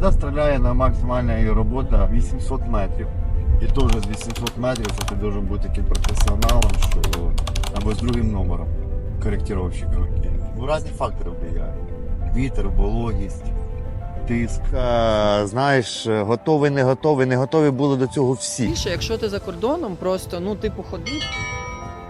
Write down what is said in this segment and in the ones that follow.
Завжди стріляє на максимальна її робота 800 метрів. І теж з 800 метрів це ти должен бути таким професіоналом, що або з другим номером коректировщиком. Ну, різні фактори впливають. Вітер, вологість, тиск. Е, знаєш, готовий, не готовий, не готові були до цього всі. Більше, якщо ти за кордоном, просто ну типу ходи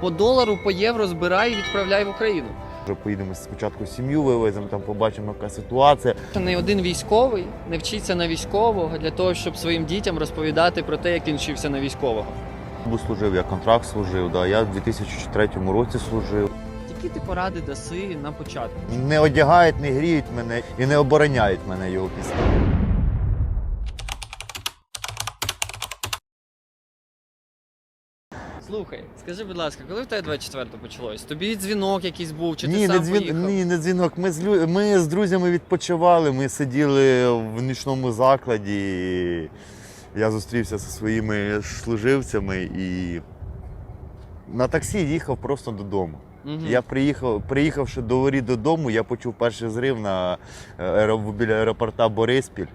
по долару, по євро збирай і відправляй в Україну. Вже поїдемо спочатку сім'ю вивеземо, там побачимо, яка ситуація. Не один військовий не вчиться на військового для того, щоб своїм дітям розповідати про те, як він вчився на військового. Бо служив, я контракт служив, да. я в 2003 році служив. Які ти поради даси на початку? Не одягають, не гріють мене і не обороняють мене його після. Слухай, скажи, будь ласка, коли в тебе 24 почалось? Тобі дзвінок якийсь був, чи ти ні, сам не дзвін... поїхав? ні, не дзвінок. Ми з, лю... ми з друзями відпочивали, ми сиділи в нічному закладі. Я зустрівся зі своїми служивцями і на таксі їхав просто додому. Мгм. Я приїхав, приїхавши до воріт додому, я почув перший зрив на е, аеро- біля аеропорта Бориспіль.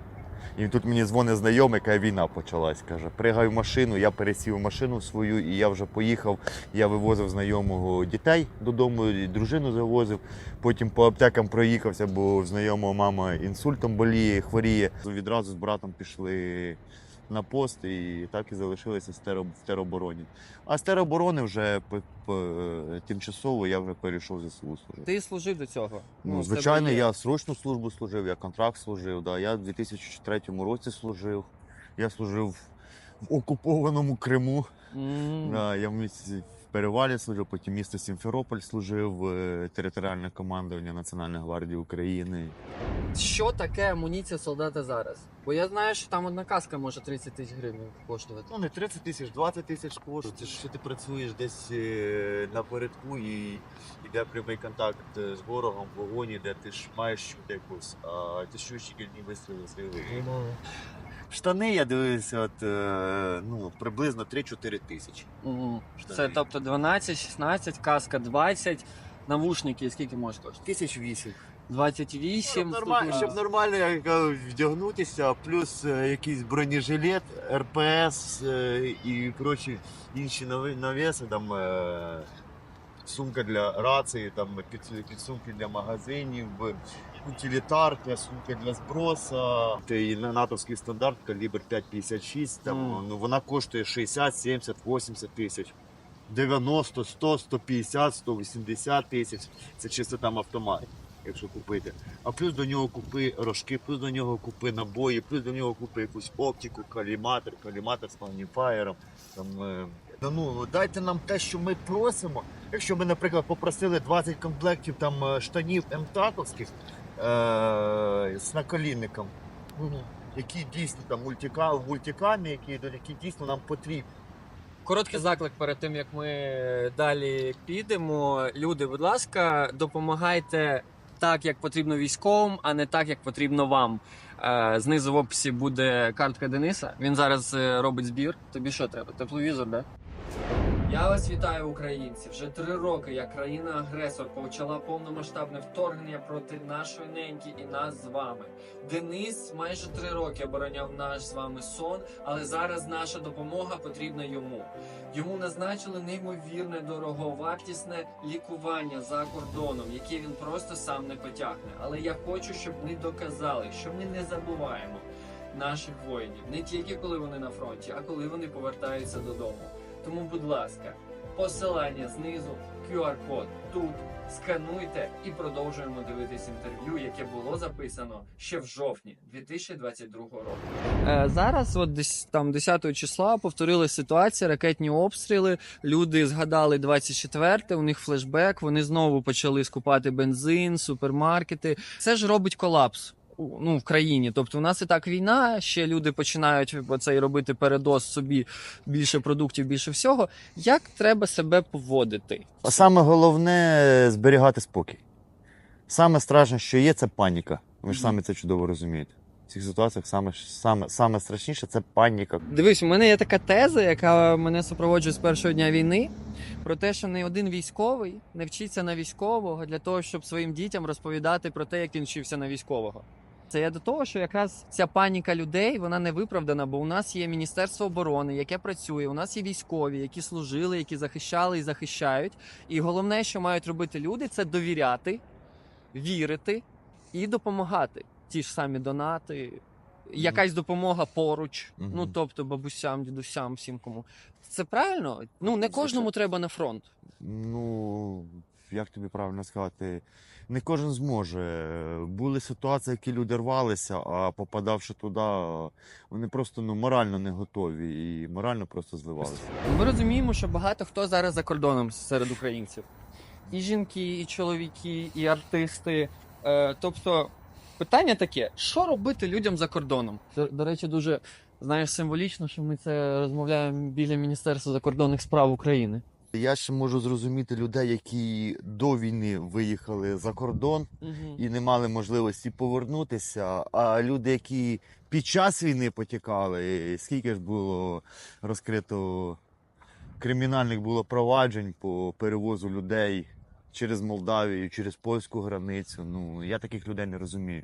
І тут мені дзвонить знайомий, яка війна почалась. Каже, пригай в машину, я пересів машину свою і я вже поїхав. Я вивозив знайомого дітей додому, і дружину завозив. Потім по аптекам проїхався, бо знайомого мама інсультом боліє, хворіє. Відразу з братом пішли на пост і так і залишилися в теробороні. А з тероборони вже по- по- тимчасово я вже перейшов з СУ служити. Ти служив до цього? Ну, звичайно, я срочну службу служив, я контракт служив. Да. Я в 2003 році служив. Я служив в окупованому Криму. Mm. Да, я в місті Перевалі служив, потім місто Сімферополь служив, е, територіальне командування Національної гвардії України. Що таке амуніція солдата зараз? Бо я знаю, що там одна каска може 30 тисяч гривень коштувати. Ну, не 30 тисяч, 20 тисяч коштує. Це ж що ти працюєш десь е, напередку і йде прямий контакт е, з ворогом в вогоні, де ти ж маєш якусь, а ти тільки одні вистріли свої Штани я дивився, от, е, ну, приблизно 3-4 тисячі. Штани. Це тобто 12, 16, каска 20, навушники скільки може коштувати? Тисяч вісім. 28. Щоб, слухай, щоб нормально я кажу, вдягнутися, плюс е, якийсь бронежилет, РПС е, і прочі інші нави- навіси, там е, сумка для рації, там під, підсумки для магазинів, утилітарка, сумка для зброса. Це і натовський стандарт калібр 5,56, там, Мгм. ну, вона коштує 60, 70, 80 тисяч. 90, 100, 150, 180 тисяч. Це чисто там автомат, якщо купити. А плюс до нього купи рожки, плюс до нього купи набої, плюс до нього купи якусь оптику, каліматор, каліматор з магніфаєром. Там, е, та ну, дайте нам те, що ми просимо. Якщо ми, наприклад, попросили 20 комплектів там е, штанів МТАКовських е, з наколінником, які дійсно там мультика, в мультикамі, які, які дійсно нам потрібні. Короткий заклик перед тим, як ми далі підемо. Люди, будь ласка, допомагайте так, як потрібно військовим, а не так, як потрібно вам. Е, Знизу в описі буде картка Дениса. Він зараз е, робить збір. Тобі що треба? Тепловізор, да? Я вас вітаю, українці. Вже три роки як країна-агресор почала повномасштабне вторгнення проти нашої неньки і нас з вами. Денис майже три роки обороняв наш з вами сон, але зараз наша допомога потрібна йому. Йому назначили неймовірне дороговартісне лікування за кордоном, яке він просто сам не потягне. Але я хочу, щоб ми доказали, що ми не забуваємо наших воїнів не тільки коли вони на фронті, а коли вони повертаються додому. Тому, будь ласка, посилання знизу, QR-код тут. Скануйте і продовжуємо дивитись інтерв'ю, яке було записано ще в жовтні 2022 року. Е, зараз, от десь там 10 числа, повторилась ситуація, ракетні обстріли. Люди згадали 24-те, у них флешбек. Вони знову почали скупати бензин, супермаркети. Це ж робить колапс. Ну, в країні, тобто у нас і так війна. Ще люди починають оцей робити передоз собі більше продуктів, більше всього. Як треба себе поводити? А Саме головне зберігати спокій. Саме страшне, що є, це паніка. Ви ж самі це чудово розумієте. В цих ситуаціях саме, саме, саме страшніше це паніка. Дивись, у мене є така теза, яка мене супроводжує з першого дня війни, про те, що не один військовий не вчиться на військового для того, щоб своїм дітям розповідати про те, як він вчився на військового. Це я до того, що якраз ця паніка людей вона не виправдана, бо у нас є Міністерство оборони, яке працює. У нас є військові, які служили, які захищали і захищають. І головне, що мають робити люди, це довіряти, вірити і допомагати. Ті ж самі донати, якась допомога поруч. Мгм. Ну тобто бабусям, дідусям, всім кому. Це правильно. Ну не кожному треба на фронт. Ну, як тобі правильно сказати, не кожен зможе. Були ситуації, які люди рвалися, а попадавши туди, вони просто ну, морально не готові і морально просто зливалися. Ми розуміємо, що багато хто зараз за кордоном серед українців. І жінки, і чоловіки, і артисти. Е, тобто, питання таке: що робити людям за кордоном? До, до речі, дуже знаєш символічно, що ми це розмовляємо біля Міністерства закордонних справ України. Я ще можу зрозуміти людей, які до війни виїхали за кордон і не мали можливості повернутися. А люди, які під час війни потікали, скільки ж було розкрито кримінальних було проваджень по перевозу людей через Молдавію, через польську границю. Ну я таких людей не розумію.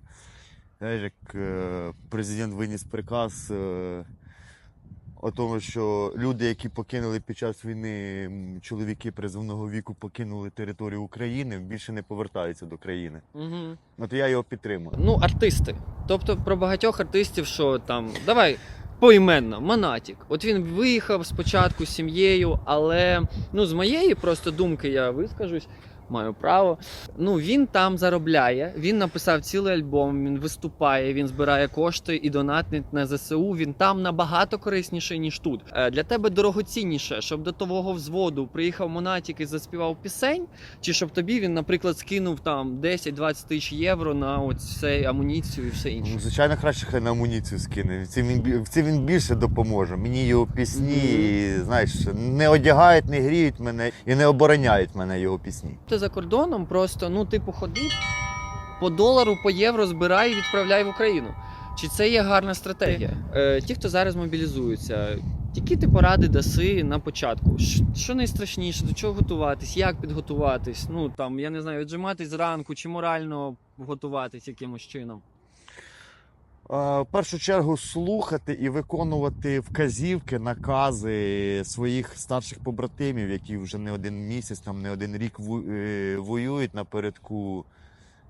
Як е, президент виніс приказ. О тому, що люди, які покинули під час війни, чоловіки призовного віку покинули територію України, більше не повертаються до країни. Угу. От я його підтримую. Ну, артисти. Тобто про багатьох артистів, що там, давай поіменно, Монатік. От він виїхав спочатку з сім'єю, але ну, з моєї просто думки я вискажусь. Маю право. Ну він там заробляє. Він написав цілий альбом. Він виступає, він збирає кошти і донатить на ЗСУ. Він там набагато корисніший ніж тут. Е, Для тебе дорогоцінніше, щоб до твого взводу приїхав Монатік і заспівав пісень, чи щоб тобі він, наприклад, скинув там 10-20 тисяч євро на оцей амуніцію і все інше. Ну, звичайно, краще хай на амуніцію скине. Цим він, бі- цим він більше допоможе. Мені його пісні, знаєш, не одягають, не гріють мене і не обороняють мене його пісні. Ти за кордоном просто, ну, типу, ходи по долару, по євро збирай і відправляй в Україну. Чи це є гарна стратегія? Е, ті, хто зараз мобілізуються, які ти поради даси на початку? Що найстрашніше, до чого готуватись, як підготуватись? Ну там, я не знаю, віджиматись зранку чи морально готуватись якимось чином. Е, В першу чергу слухати і виконувати вказівки, накази своїх старших побратимів, які вже не один місяць, там не один рік е, воюють напередку.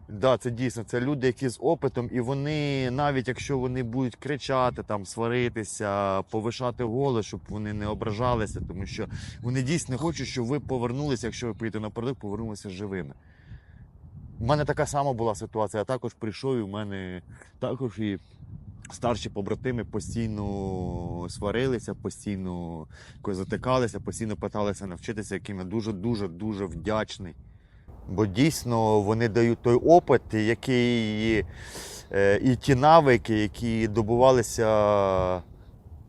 Да, це дійсно це люди, які з опитом, і вони, навіть якщо вони будуть кричати, там, сваритися, повишати голос, щоб вони не ображалися, тому що вони дійсно хочуть, щоб ви повернулися, якщо ви поїдете напередок, повернулися живими. У мене така сама була ситуація. Я також прийшов, і в мене також і старші побратими постійно сварилися, постійно затикалися, постійно питалися навчитися, яким я дуже, дуже, дуже вдячний. Бо дійсно вони дають той опит, який е, і ті навики, які добувалися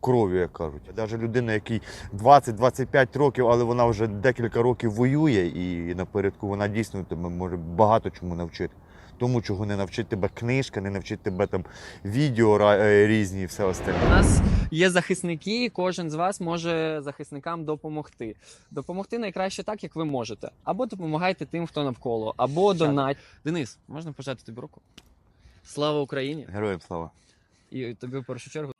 кров'ю, як кажуть. Навіть людина, якій 20-25 років, але вона вже декілька років воює, і напередку вона дійсно тебе може багато чому навчити. Тому, чого не навчить тебе книжка, не навчить тебе там відео е, різні і все У нас є захисники, і кожен з вас може захисникам допомогти. Допомогти найкраще так, як ви можете. Або допомагайте тим, хто навколо, або донать. Денис, можна пожати тобі руку? Слава Україні! Героям слава! І тобі в першу чергу